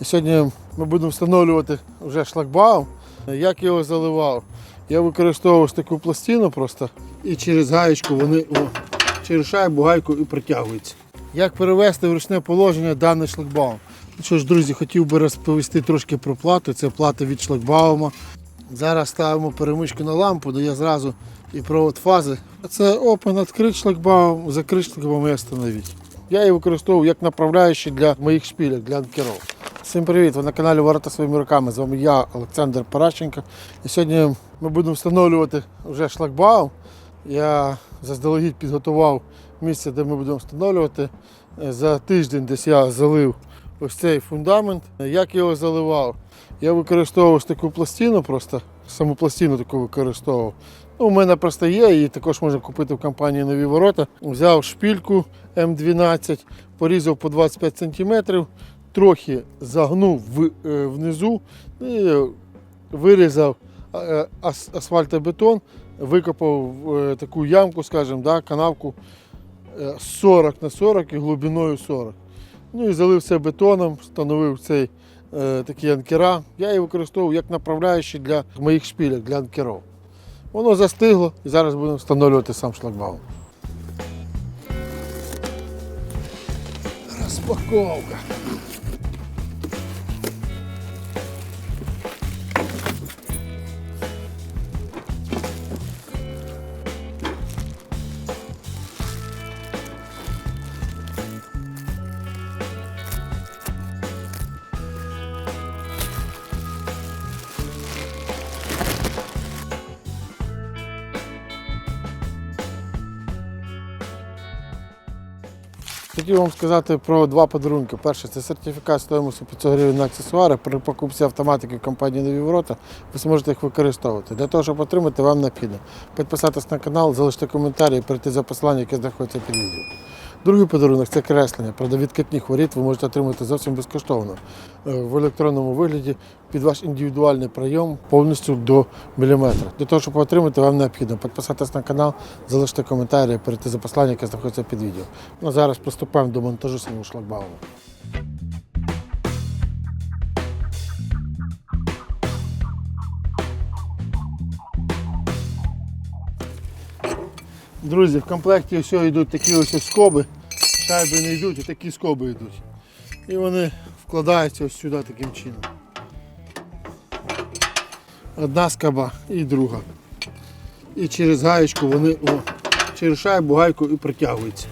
І сьогодні ми будемо встановлювати вже шлагбаум. Як його заливав? Я використовував таку пластину просто і через гаєчку вони о, через шайбу гайку і притягуються. Як перевести в ручне положення даний шлагбаум? Ну що ж, друзі, хотів би розповісти трошки про плату. Це плата від шлагбаума. Зараз ставимо перемичку на лампу, дає зразу і провод фази. Це open відкрит шлагбаум, закрит шлагбаум і остановіть. Я її використовую як направляючий для моїх шпілек, для анкеров. Всім привіт! Ви на каналі Ворота своїми руками. З вами я, Олександр Паращенко. І сьогодні ми будемо встановлювати вже шлагбаум. Я заздалегідь підготував місце, де ми будемо встановлювати. Е, За тиждень десь я залив ось цей фундамент. Як його заливав? Я використовував ось таку пластину, просто саму пластину таку використовував. Ну, у мене просто є, її також можна купити в компанії Нові Ворота. Взяв шпільку М12, порізав по 25 см, трохи загнув е, внизу і вирізав е, асфальтобетон, викопав е, таку ямку, скажімо, да, канавку е, 40 на 40 і глибиною 40. Ну і залив все бетоном, встановив цей такі анкера. Я її використовував як направляючий для моїх шпілек, для анкерів. Воно застигло і зараз будемо встановлювати сам шлагбаум. Розпаковка. Хотів вам сказати про два подарунки. Перше це сертифікат стоїмості 500 гривень на аксесуари. При покупці автоматики компанії Нові Ворота ви зможете їх використовувати. Для того, щоб отримати, вам необхідно підписатись на канал, залишити коментарі і перейти за посилання, яке знаходиться під відео. Другий подарунок це креслення. Правда, відкатних воріт ви можете отримати зовсім безкоштовно е, в електронному вигляді під ваш індивідуальний прийом повністю до міліметра. Для того, щоб отримати, вам необхідно підписатись на канал, залишити коментарі, перейти за послання, яке знаходиться під відео. Ну, зараз приступаємо до монтажу самого шлагбауму. Друзі, в комплекті ось йдуть такі ось скоби. Шайби не йдуть, а такі скоби йдуть. І вони вкладаються ось сюди таким чином. Одна скоба і друга. І через гаєчку вони о, через шайбу гайку і притягуються.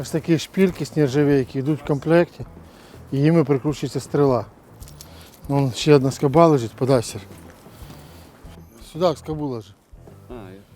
Ось такі шпільки з нержавейки йдуть в комплекті, і їми прикручується стріла. Вон ще одна скоба лежить, подай сер. Сюди скобу лежить. А, я...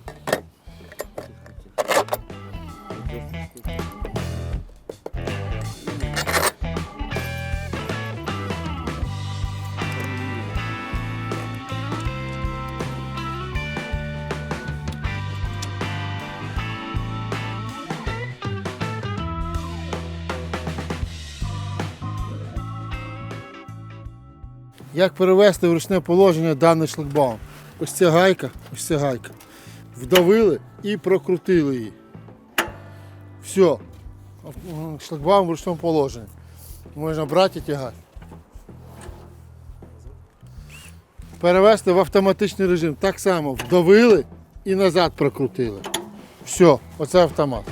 Як перевести в ручне положення даний шлагбаум? Ось ця гайка, ось ця гайка. Вдавили і прокрутили її. Все. Шлагбаум в ручному положенні. Можна брати і тягати. Перевести в автоматичний режим. Так само вдавили і назад прокрутили. Все, оце автомат.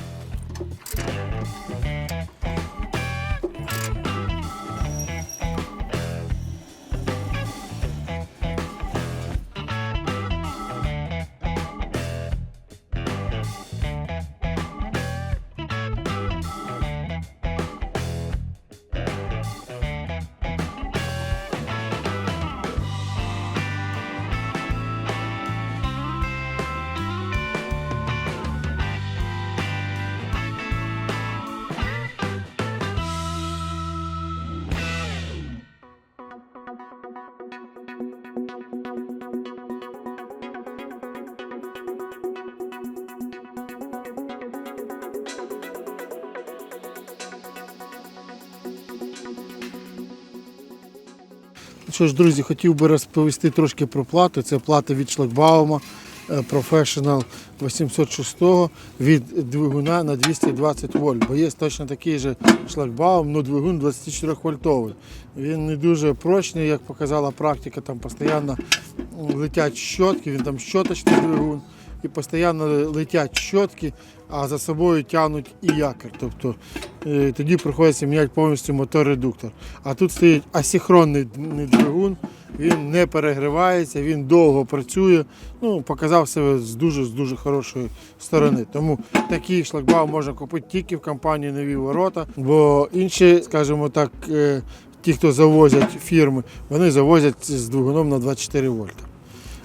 Що ж, друзі, хотів би розповісти трошки про плату. Це плата від шлагбаума е, Professional 806 від двигуна на 220 вольт. Бо є точно такий же шлагбаум, але двигун 24 вольтовий. Він не дуже прочний, як показала практика, там постійно летять щотки, він там щоточний двигун. І постійно летять щотки, а за собою тягнуть і якір. Тобто е, тоді приходиться міняти повністю мотор-редуктор. А тут стоїть асинхронний двигун, він не перегрівається, він довго працює. Ну, показав себе з дуже з дуже хорошої сторони. Тому такий шлагбаум можна купити тільки в компанії Нові ворота, бо інші, скажімо так, е, ті, хто завозять фірми, вони завозять з двигуном на 24 вольта.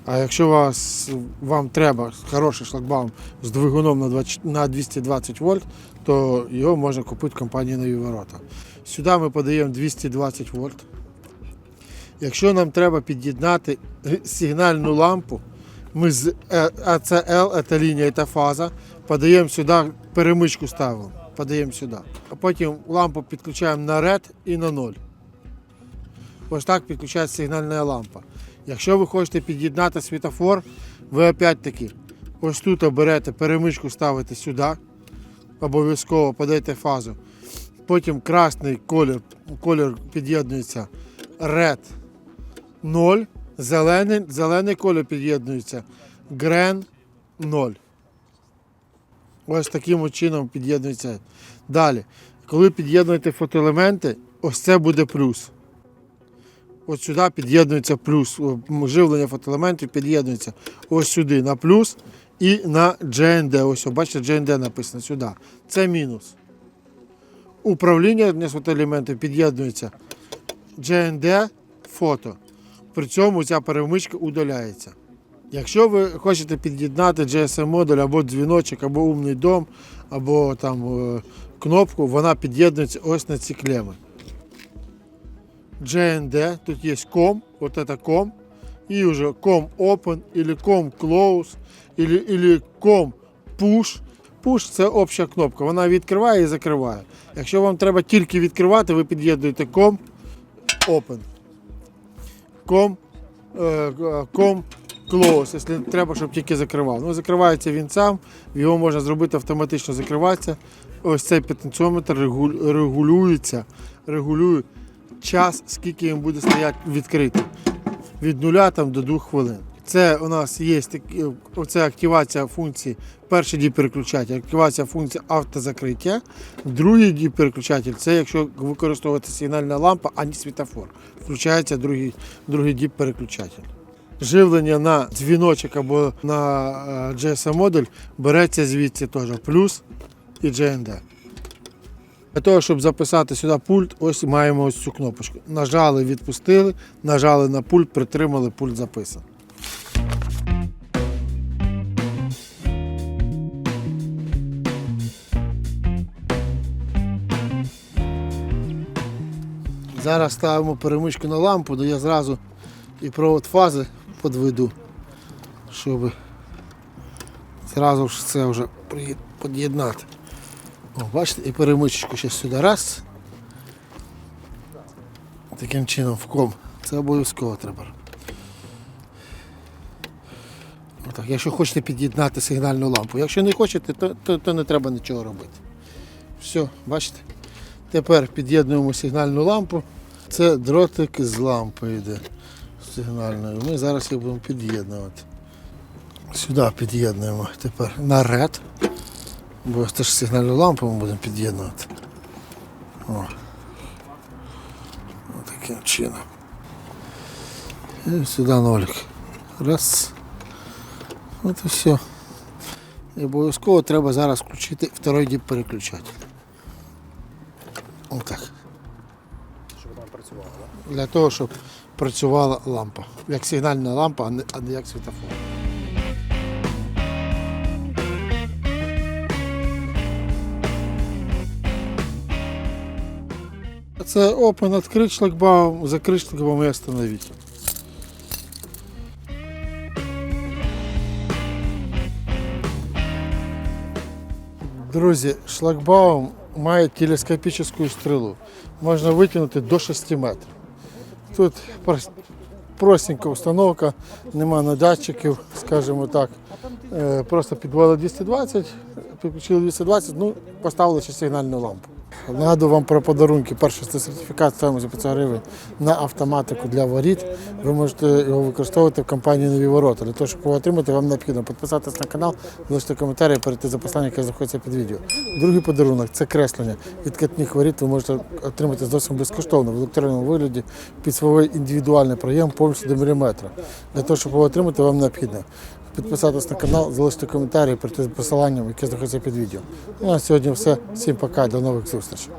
А якщо вас, вам треба хороший шлагбаум з двигуном на, 20, на 220 вольт, то його можна купити в компанії Нові ворота. Сюди ми подаємо 220 вольт. Якщо нам треба під'єднати сигнальну лампу, ми з АЦЛ, це лінія, це фаза, подаємо сюди, перемичку ставимо, подаємо сюди. А потім лампу підключаємо на red і на 0. Ось так підключається сигнальна лампа. Якщо ви хочете під'єднати світофор, ви опять-таки ось тут берете перемичку, ставите сюди, обов'язково подаєте фазу. Потім красний колір, колір під'єднується red 0, зелений, зелений колір під'єднується green 0. Ось таким чином під'єднується. Далі, коли під'єднуєте фотоелементи, ось це буде плюс. Ось сюди під'єднується плюс. Живлення фотоелементів під'єднується ось сюди на плюс і на GND. Ось, бачите, GND написано сюди. Це мінус. Управління фотоелементів під'єднується GND фото. При цьому ця перемичка удаляється. Якщо ви хочете під'єднати GSM-модуль або дзвіночок, або умний дом, або там е, кнопку, вона під'єднується ось на ці клеми. GND, тут есть COM, вот это COM, и уже COM Open или COM Close, или, или COM Push. Push це обща кнопка, вона відкриває і закриває. Якщо вам треба тільки відкривати, ви під'єднуєте COM Open. COM, е, е, COM Close, якщо треба, щоб тільки закривав. Ну, закривається він сам, його можна зробити автоматично закриватися. Ось цей потенціометр регулюється, регулює час, скільки він буде стояти відкритий. Від нуля там, до 2 хвилин. Це у нас є оце активація функції, перший дій переключатель, активація функції автозакриття. Другий дій переключатель це якщо використовувати сигнальна лампа, а не світофор. Включається другий, другий дій переключатель. Живлення на дзвіночок або на е, GSM-модуль береться звідси теж плюс і GND. Для того, щоб записати сюди пульт, ось маємо ось цю кнопочку. Нажали, відпустили, нажали на пульт, притримали, пульт записан. Зараз ставимо перемичку на лампу, де я зразу і провод фази підведу, щоб зразу ж це вже під'єднати. О, бачите, і перемичечку ще сюди раз. Таким чином в ком. Це обов'язково треба. Отак, якщо хочете під'єднати сигнальну лампу. Якщо не хочете, то, то, то не треба нічого робити. Все, бачите? Тепер під'єднуємо сигнальну лампу. Це дротик з лампи йде сигнальною. Ми зараз їх будемо під'єднувати. Сюди під'єднуємо тепер на ред. Бо це ж сигнальну лампу ми будемо під'єднувати. О. Ось таким чином. І сюди нолик. Раз. От і все. І обов'язково треба зараз включити второй діп переключатель. Отак. Щоб вона працювала, так? Для того, щоб працювала лампа. Як сигнальна лампа, а не, а не як світофор. Це open, открыть шлагбаум, закрыть шлагбаум и остановить. Друзі, шлагбаум має телескопічну стрілу. Можна витягнути до 6 метрів. Тут простенька установка, нема на датчиків, скажімо так. Е, Просто підвели 220, підключили 220, ну, поставили ще сигнальну лампу. Нагадую вам про подарунки. Перший це сертифікат стоїмость 500 гривень на автоматику для воріт. Ви можете його використовувати в компанії Нові ворота. Для того, щоб його отримати, вам необхідно підписатись на канал, залишити коментарі перейти за посланням, яке знаходиться під відео. Другий подарунок це креслення. Відкатних воріт ви можете отримати зовсім безкоштовно в електронному вигляді під свій індивідуальний проєм повністю до міліметра. Для того, щоб його отримати, вам необхідно підписатись на канал, залишити коментарі, прийти за посиланням, яке знаходиться під відео. Ну а сьогодні все. Всім пока, до нових зустрічей.